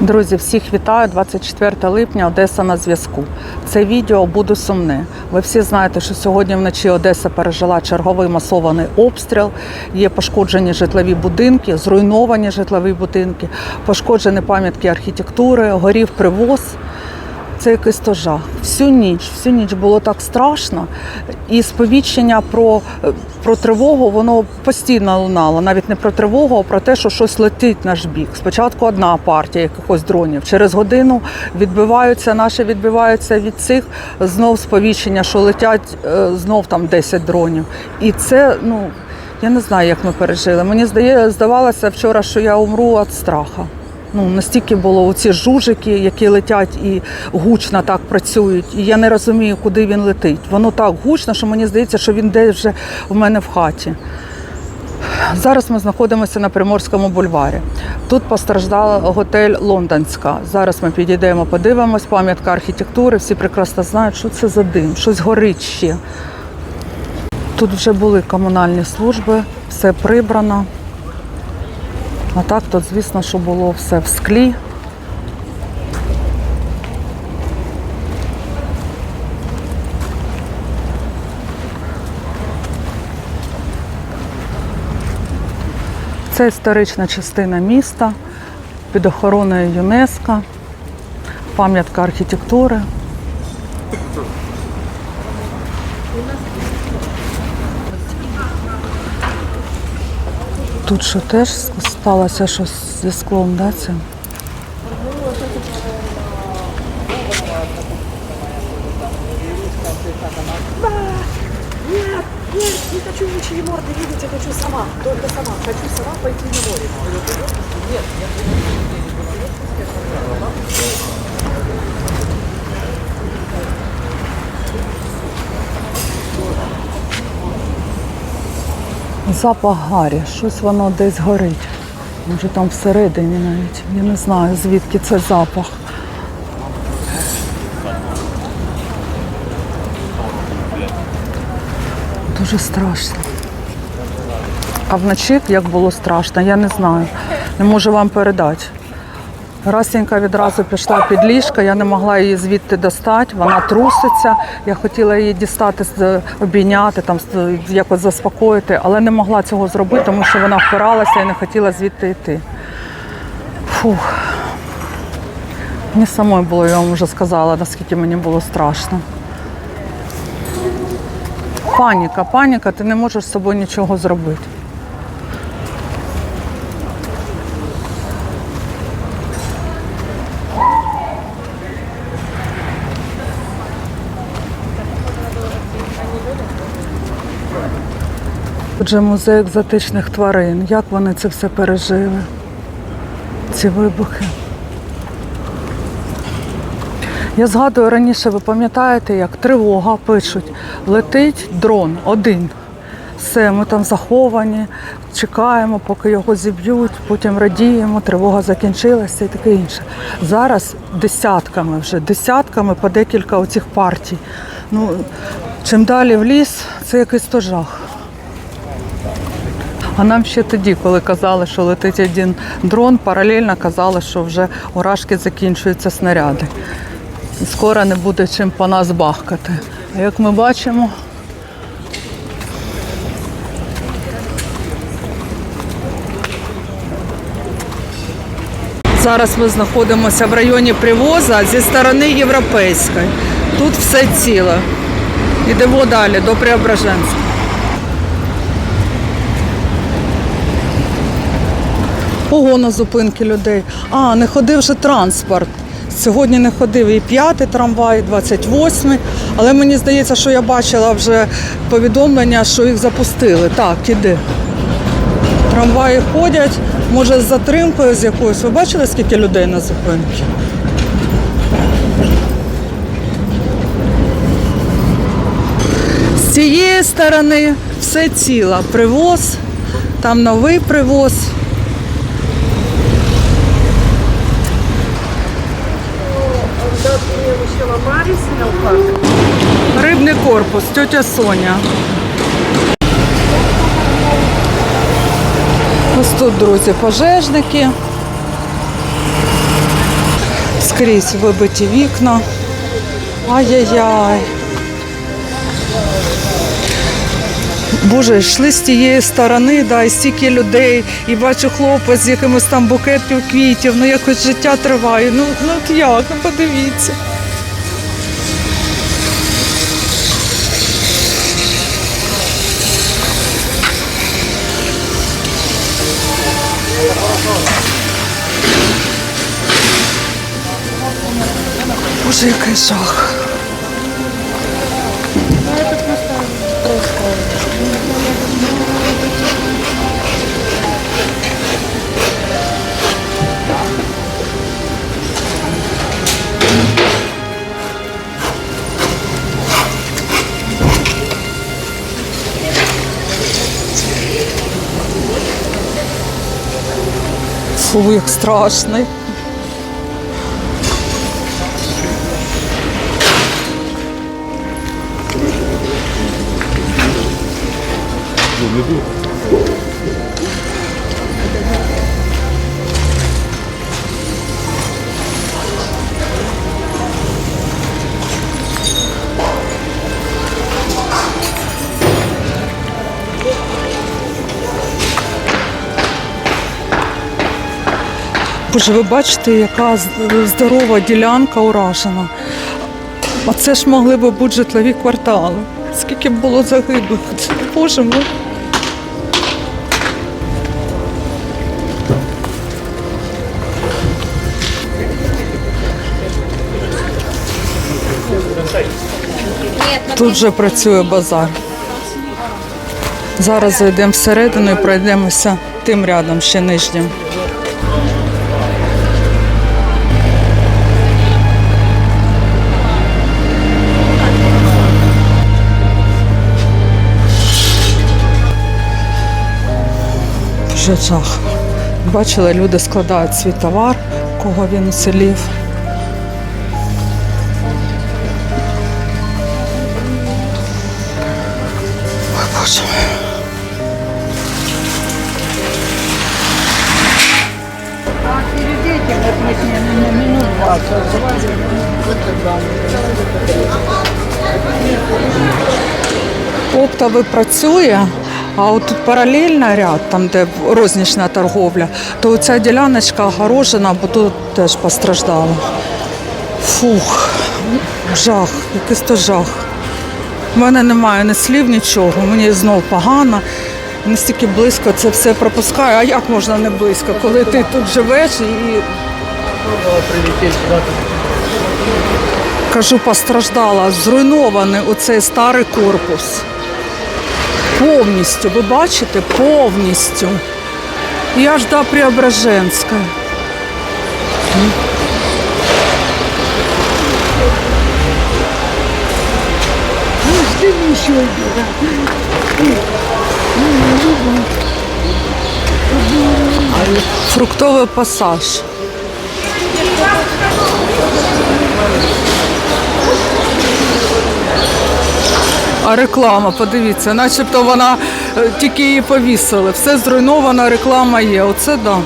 Друзі, всіх вітаю. 24 липня, Одеса на зв'язку. Це відео буде сумне. Ви всі знаєте, що сьогодні вночі Одеса пережила черговий масований обстріл. Є пошкоджені житлові будинки, зруйновані житлові будинки, пошкоджені пам'ятки архітектури, горів привоз. Це якийсь то жах. Всю ніч, всю ніч було так страшно. І сповіщення про, про тривогу воно постійно лунало. Навіть не про тривогу, а про те, що щось летить наш бік. Спочатку одна партія якихось дронів. Через годину відбиваються, наші відбиваються від цих знов сповіщення, що летять е, знов там 10 дронів. І це, ну я не знаю, як ми пережили. Мені здає, здавалося вчора, що я умру від страху. Ну, настільки було оці жужики, які летять і гучно так працюють. І я не розумію, куди він летить. Воно так гучно, що мені здається, що він десь вже в мене в хаті. Зараз ми знаходимося на Приморському бульварі. Тут постраждав готель Лондонська. Зараз ми підійдемо, подивимось, пам'ятка архітектури. Всі прекрасно знають, що це за дим, щось горить ще. Тут вже були комунальні служби, все прибрано. А так, то, звісно, що було все в склі. Це історична частина міста під охороною ЮНЕСКО, пам'ятка архітектури. Тут що теж сталося щось зі склом, да, це? Нет, нет, не хочу ничьи морды видеть, я хочу сама, только сама. Хочу сама пойти на море. Нет, Запах гарі, щось воно десь горить. Може там всередині навіть. Я не знаю, звідки це запах. Дуже страшно. А вночі, як було страшно, я не знаю. Не можу вам передати. Расенька відразу пішла під ліжко, я не могла її звідти достати, вона труситься. Я хотіла її дістати, обійняти, там, якось заспокоїти, але не могла цього зробити, тому що вона впиралася і не хотіла звідти йти. Фух. Мені самої було, я вам вже сказала, наскільки мені було страшно. Паніка, паніка, ти не можеш з собою нічого зробити. Тут же музей екзотичних тварин. Як вони це все пережили? Ці вибухи. Я згадую раніше, ви пам'ятаєте, як тривога пишуть, летить дрон один. Все, ми там заховані, чекаємо, поки його зіб'ють, потім радіємо, тривога закінчилася і таке інше. Зараз десятками вже, десятками по декілька оцих партій. Ну, чим далі в ліс, це якийсь то жах. А нам ще тоді, коли казали, що летить один дрон, паралельно казали, що вже у Рашки закінчуються снаряди. І скоро не буде чим по нас бахкати. А як ми бачимо, зараз ми знаходимося в районі Привоза зі сторони Європейської. Тут все ціле. Йдемо далі до Преображенська. Ого, на зупинки людей. А, не ходив же транспорт. Сьогодні не ходив і п'ятий трамвай, і 28-й. Але мені здається, що я бачила вже повідомлення, що їх запустили. Так, іди. Трамваї ходять, може з затримкою з якоюсь. Ви бачили, скільки людей на зупинці? З цієї сторони все ціло. Привоз, там новий привоз. Корпус, тетя Соня. Ось тут, друзі, пожежники. Скрізь вибиті вікна. Ай-яй-яй. Боже, йшли з тієї сторони, да, і стільки людей, і бачу хлопець з якимось там букетом квітів, ну якось життя триває. Ну, ну як, ну подивіться. Боже, який жах. Фу, як страшно. Боже, ви бачите, яка здорова ділянка уражена. А це ж могли би бути житлові квартали. Скільки б було загиблих? Боже мой. Тут же працює базар. Зараз зайдемо всередину і пройдемося тим рядом, ще нижнім. Вже. Бачили, люди складають свій товар, кого він уселів. Ой, Боже. Оптовий працює, а от тут паралельно ряд, там де рознічна торговля, то ця діляночка огорожена, бо тут теж постраждала. Фух, жах, якийсь то жах. У мене немає ні слів, нічого. Мені знов погано. Настільки близько це все пропускаю. А як можна не близько, коли ти тут живеш і кажу, постраждала, зруйнований оцей старий корпус. Повністю, ви бачите, повністю. І аж до Преображенська. Фруктовий пасаж. А реклама, подивіться, начебто вона е, тільки її повісили. Все зруйновано, реклама є. Оце да.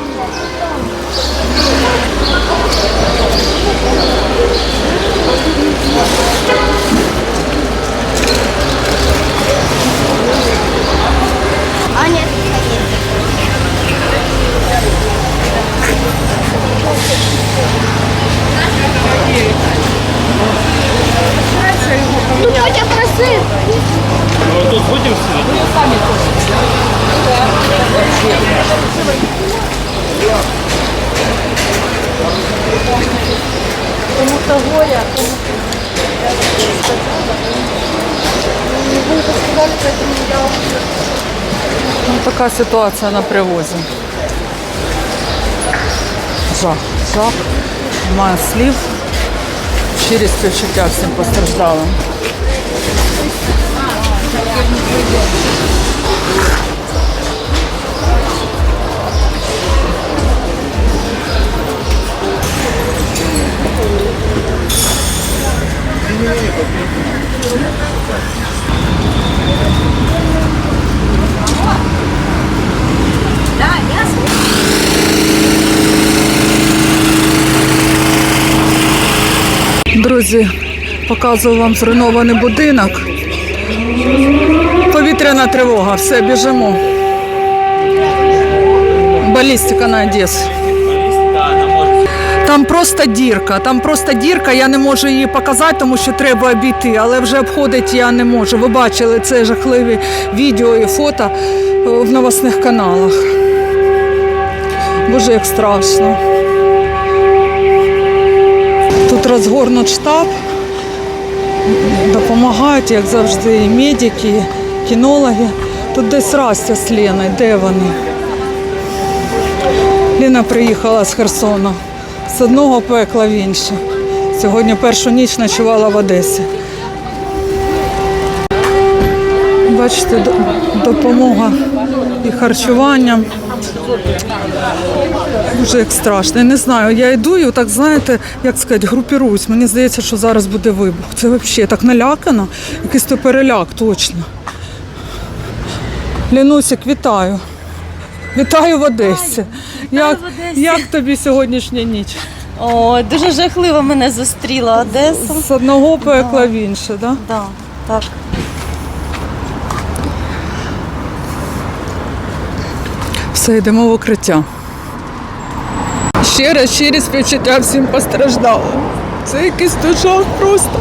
Така ситуація на привозі. Жах, жах, немає слів. Через співчуття всім постраждалим. Thank you. Друзі, показую вам зруйнований будинок. Повітряна тривога, все, біжимо. Балістика на Одесу. Там просто дірка, там просто дірка, я не можу її показати, тому що треба обійти, але вже обходити я не можу. Ви бачили це жахливі відео і фото е, в новосних каналах. Боже, як страшно. Тут розгорнут штаб, допомагають, як завжди, і медики, і кінологи. Тут десь Растя з Леною, де вони? Ліна приїхала з Херсона. З одного пекла в інше. Сьогодні першу ніч ночувала в Одесі. Бачите, допомога і харчуванням. Дуже як страшно. Я не знаю. Я йду і так, знаєте, як сказати, групіруюсь. Мені здається, що зараз буде вибух. Це взагалі так налякано. Якийсь то переляк точно. Лінусик, вітаю. Вітаю в Одесі. Як, в Одесі. як тобі сьогоднішня ніч? О, дуже жахливо мене зустріла Одеса. З одного пекла в інше, да? Да, так. Все, йдемо в укриття. Ще раз, щирі співчуття всім постраждалим. Це якийсь тут просто.